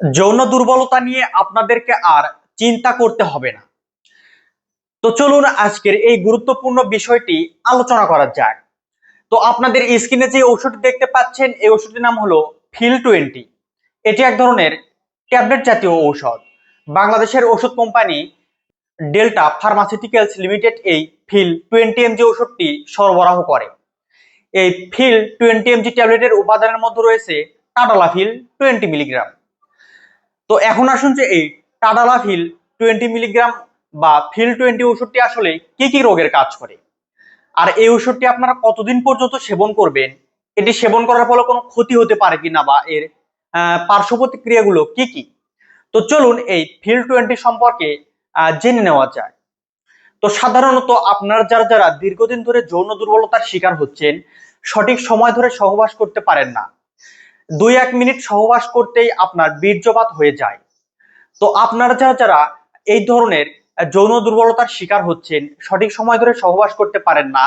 যৌন দুর্বলতা নিয়ে আপনাদেরকে আর চিন্তা করতে হবে না। তো চলুন আজকের এই গুরুত্বপূর্ণ বিষয়টি আলোচনা করা যাক। তো আপনাদের স্ক্রিনে যে ওষুধটি দেখতে পাচ্ছেন, এই ওষুধটির নাম হলো ফিল টোয়েন্টি। এটি এক ধরনের ট্যাবলেট জাতীয় ঔষধ। বাংলাদেশের ওষুধ কোম্পানি ডেল্টা ফার্মাসিউটিক্যালস লিমিটেড এই ফিল টোয়েন্টি এমজি ওষুধটি সরবরাহ করে। এই ফিল টোয়েন্টি এমজি ট্যাবলেটের উপাদানের মধ্যে রয়েছে টাডালাফিল টোয়েন্টি মিলিগ্রাম। তো এখন আসুন যে এই টাডালাফিল টোয়েন্টি মিলিগ্রাম বা ফিল টোয়েন্টি ওষুধটি আসলে কি কি রোগের কাজ করে? আর এই ওষুধটি আপনারা কতদিন পর্যন্ত সেবন করবেন? এটি সেবন করার ফলে কোনো ক্ষতি হতে পারে কিনা বা এর পার্শ্ব প্রতিক্রিয়াগুলো কি কি? তো চলুন এই ফিল টোয়েন্টি সম্পর্কে জেনে নেওয়া যায়। তো সাধারণত আপনারা যারা যারা দীর্ঘদিন ধরে যৌন দুর্বলতার শিকার হচ্ছেন, সঠিক সময় ধরে সহবাস করতে পারেন না। দুই এক মিনিট সহবাস করতেই আপনার বীর্যপাত হয়ে যায়। তো আপনারা যারা যারা এই ধরনের যৌন দুর্বলতার শিকার হচ্ছেন, সঠিক সময় ধরে সহবাস করতে পারেন না,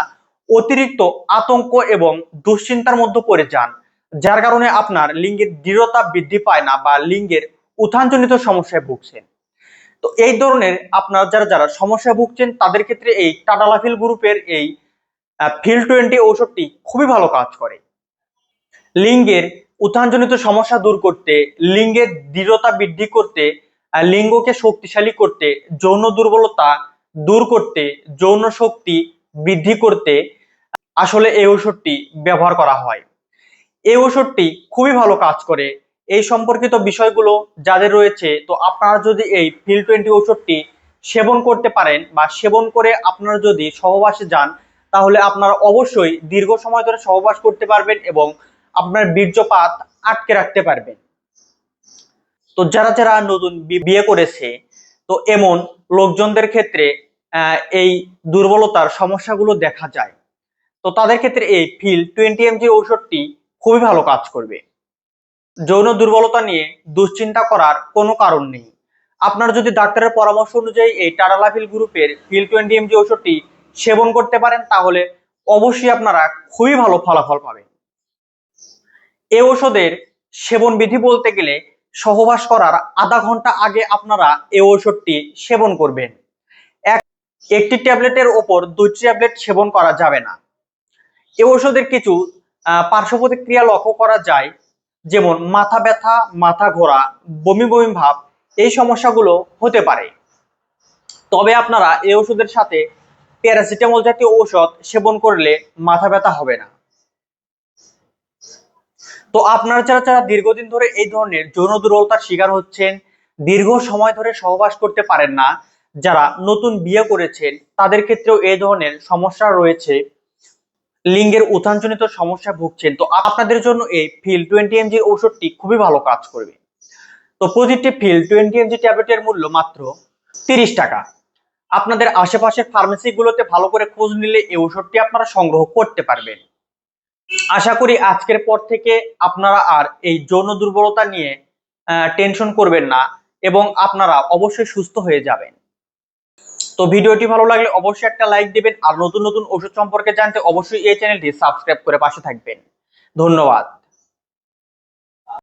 অতিরিক্ত আতঙ্ক এবং দুশ্চিন্তার মধ্যে পড়ে যান, যার কারণে আপনার লিঙ্গের দৃঢ়তা বৃদ্ধি পায় না বা লিঙ্গের উত্থানজনিত সমস্যায় ভুগছেন। তো এই ধরনের আপনার যারা যারা সমস্যায় ভুগছেন, তাদের ক্ষেত্রে এই টাটালাফিল গ্রুপের এই ফিল টোয়েন্টি ঔষধটি খুবই ভালো কাজ করে। লিঙ্গের উত্থানজনিত সমস্যা দূর করতে, লিঙ্গের দৃঢ়তা বৃদ্ধি করতে লিঙ্গকে শক্তিশালী করতে, যৌন দুর্বলতা দূর করতে, যৌন শক্তি বৃদ্ধি করতে আসলে এই ওষুধটি ব্যবহার করা হয়। এই ওষুধটি খুবই ভালো কাজ করে। এই সম্পর্কিত বিষয়গুলো যাদের রয়েছে, তো আপনারা যদি এই ফিল টোয়েন্টি ওষুধটি সেবন করতে পারেন বা সেবন করে আপনারা যদি সহবাসে যান, তাহলে আপনারা অবশ্যই দীর্ঘ সময় ধরে সহবাস করতে পারবেন এবং আপনার বীর্যপাত আটকে রাখতে পারবেন। তো যারা যারা নতুন বিয়ে করেছে, তো এমন লোকজনদের ক্ষেত্রে এই দুর্বলতার সমস্যাগুলো দেখা যায়। তো তাদের ক্ষেত্রে এই ফিল টোয়েন্টি এমজি ঔষধটি খুবই ভালো কাজ করবে। যৌন দুর্বলতা নিয়ে দুশ্চিন্তা করার কোনো কারণ নেই। আপনার যদি ডাক্তারের পরামর্শ অনুযায়ী এই টারালাফিল গ্রুপের ফিল টোয়েন্টি এমজি ওষুধটি সেবন করতে পারেন, তাহলে অবশ্যই আপনারা খুবই ভালো ফলাফল পাবেন। এই ওষুধের সেবন বিধি বলতে গেলে সহবাস করার আধা ঘণ্টা আগে আপনারা এই ওষুধটি সেবন করবেন। এক, একটি ট্যাবলেটের ওপর দুইটি ট্যাবলেট সেবন করা যাবে না। এই ওষুধের কিছু পার্শ্ব প্রতিক্রিয়া লক্ষ্য করা যায়, যেমন মাথা ব্যথা, মাথা ঘোরা, বমি বমি ভাব, এই সমস্যাগুলো হতে পারে। তবে আপনারা এই ওষুধের সাথে প্যারাসিটামল জাতীয় ঔষধ সেবন করলে মাথা ব্যথা হবে না। তো আপনারা যারা যারা দীর্ঘদিন ধরে এই ধরনের যৌন দুর্বলতার শিকার হচ্ছেন, দীর্ঘ সময় ধরে সহবাস করতে পারেন না, যারা নতুন বিয়ে করেছেন, তাদের ক্ষেত্রেও এই ধরনের সমস্যা রয়েছে। লিঙ্গের উত্থানজনিত সমস্যা ভুগছেন। তো আপনাদের জন্য এই ফিল টোয়েন্টি এমজি ওষুধটি খুবই ভালো কাজ করবে। তো প্রতিটি ফিল টোয়েন্টি এমজি ট্যাবলেটের মূল্য মাত্র তিরিশ টাকা। আপনাদের আশেপাশের ফার্মেসিগুলোতে ভালো করে খোঁজ নিলে এই ওষুধটি আপনারা সংগ্রহ করতে পারবেন। আশা করি আজকের পর থেকে আপনারা আর এই যৌন দুর্বলতা নিয়ে টেনশন করবেন না এবং আপনারা অবশ্যই সুস্থ হয়ে যাবেন। তো ভিডিওটি ভালো লাগলে অবশ্যই একটা লাইক দেবেন আর নতুন নতুন ওষুধ সম্পর্কে জানতে অবশ্যই এই চ্যানেলটি সাবস্ক্রাইব করে পাশে থাকবেন। ধন্যবাদ।